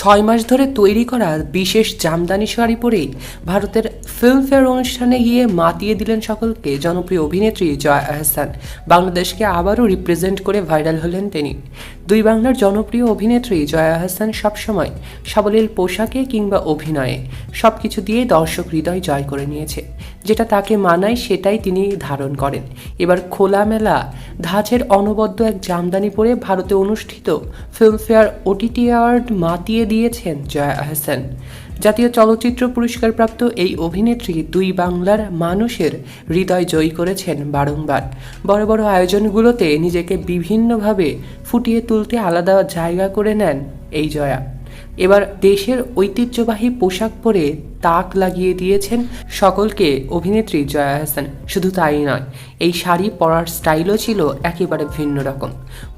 ছয় মাস ধরে তৈরি করা বিশেষ জামদানি শাড়ি পরেই ভারতের ফিল্মফেয়ার অনুষ্ঠানে গিয়ে মাতিয়ে দিলেন সকলকে জনপ্রিয় অভিনেত্রী জয়া আহসান। বাংলাদেশকে আবারও রিপ্রেজেন্ট করে ভাইরাল হলেন তিনি। দুই বাংলার জনপ্রিয় অভিনেত্রী জয়া আহসান সবসময় সাবলীল পোশাকে কিংবা অভিনয়ে সব কিছু দিয়ে দর্শক হৃদয় জয় করে নিয়েছে। যেটা তাকে মানায় সেটাই তিনি ধারণ করেন। এবার খোলামেলা ধাঁচের অনবদ্য এক জামদানি পরে ভারতে অনুষ্ঠিত ফিল্মফেয়ার ওটিটি অ্যাওয়ার্ড মাতিয়ে দিয়েছেন জয়া আহসান। জাতীয় চলচ্চিত্র পুরস্কারপ্রাপ্ত এই অভিনেত্রী দুই বাংলার মানুষের হৃদয় জয়ী করেছেন বারংবার। বড় বড় আয়োজনগুলোতে নিজেকে বিভিন্নভাবে ফুটিয়ে তুলতে আলাদা জায়গা করে নেন এই জয়া। এবার দেশের ঐতিহ্যবাহী পোশাক পরে তাক লাগিয়ে দিয়েছেন সকলকে অভিনেত্রী জয়া হাসান। শুধু তাই নয়, এই শাড়ি পরার স্টাইলও ছিল একেবারে ভিন্ন রকম।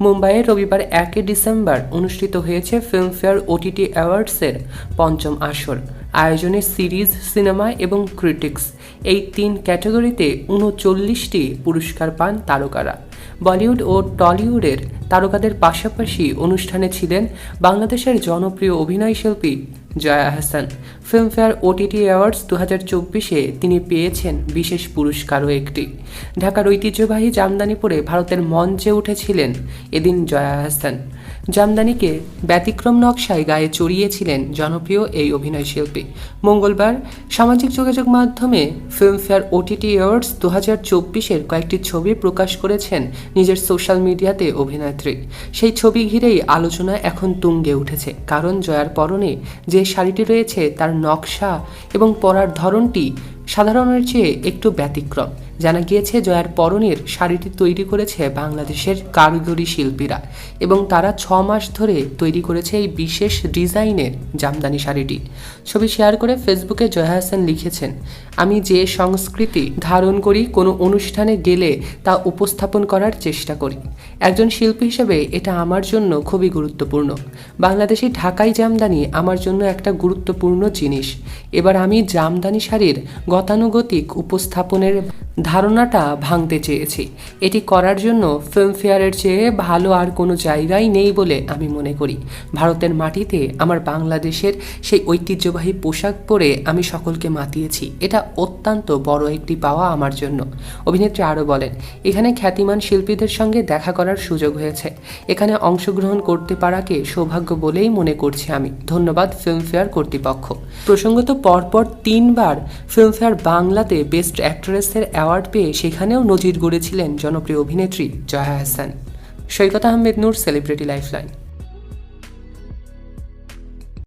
মুম্বাইয়ে রবিবার একে ডিসেম্বর অনুষ্ঠিত হয়েছে ফিল্মফেয়ার ওটিটি অ্যাওয়ার্ডসের পঞ্চম আসর। আয়োজনে সিরিজ, সিনেমা এবং ক্রিটিক্স। এই তিন ক্যাটাগরিতে উনচল্লিশটি পুরস্কার পান তারকারা। বলিউড ও টলিউডের তারকাদের পাশাপাশি অনুষ্ঠানে ছিলেন বাংলাদেশের জনপ্রিয় অভিনয় শিল্পী Jaya Hasan. Filmfare OTT awards দু হাজার চব্বিশে তিনি পেয়েছেন বিশেষ পুরস্কারও একটি। ঢাকার ঐতিহ্যবাহী জামদানি পরে ভারতের মঞ্চে উঠেছিলেন এদিন জয়া হাসান। জামদানিকে ব্যতিক্রম নকশায় গায়ে চড়িয়েছিলেন জনপ্রিয় এই অভিনয় শিল্পী। মঙ্গলবার সামাজিক যোগাযোগ মাধ্যমে ফিল্মফেয়ার ওটিটি অ্যাওয়ার্ডস দু হাজার চব্বিশের কয়েকটি ছবি প্রকাশ করেছেন নিজের সোশ্যাল মিডিয়াতে অভিনেত্রী। সেই ছবি ঘিরেই আলোচনা এখন তুঙ্গে উঠেছে, কারণ জয়ার পরনে যে শাড়িটি রয়েছে তার নকশা এবং পরার ধরনটি সাধারণের চেয়ে একটু ব্যতিক্রম। জানা গিয়েছে জয়ার পরনের শাড়িটি তৈরি করেছে বাংলাদেশের কারিগরি শিল্পীরা এবং তারা ছ মাস ধরে তৈরি করেছে এই বিশেষ ডিজাইনের জামদানি শাড়িটি। ছবি শেয়ার করে ফেসবুকে জয়া হাসান লিখেছেন, আমি যে সংস্কৃতি ধারণ করি, কোনো অনুষ্ঠানে গেলে তা উপস্থাপন করার চেষ্টা করি। একজন শিল্পী হিসেবে এটা আমার জন্য খুবই গুরুত্বপূর্ণ। বাংলাদেশি ঢাকাই জামদানি আমার জন্য একটা গুরুত্বপূর্ণ জিনিস। এবার আমি জামদানি শাড়ির গতানুগতিক উপস্থাপনের ধারণাটা ভাঙতে চেয়েছি। এটি করার জন্য ফিল্মফেয়ারের চেয়ে ভালো আর কোনো জায়গাই নেই বলে আমি মনে করি। ভারতের মাটিতে আমার বাংলাদেশের সেই ঐতিহ্যবাহী পোশাক পরে আমি সকলকে মাতিয়েছি। এটা অত্যন্ত বড় একটি পাওয়া আমার জন্য। অভিনেত্রী আরও বলেন, এখানে খ্যাতিমান শিল্পীদের সঙ্গে দেখা করার সুযোগ হয়েছে। এখানে অংশগ্রহণ করতে পারাকে সৌভাগ্য বলেই মনে করছি আমি। ধন্যবাদ ফিল্মফেয়ার কর্তৃপক্ষ। প্রসঙ্গত পরপর তিনবার ফিল্মফেয়ার বাংলাতে বেস্ট অ্যাক্ট্রেসের অ্যাওয়ার্ড পেয়ে সেখানেও নজির গড়েছিলেন জনপ্রিয় অভিনেত্রী Jaya Hasan. Saikat Ahmed Noor celebrity lifeline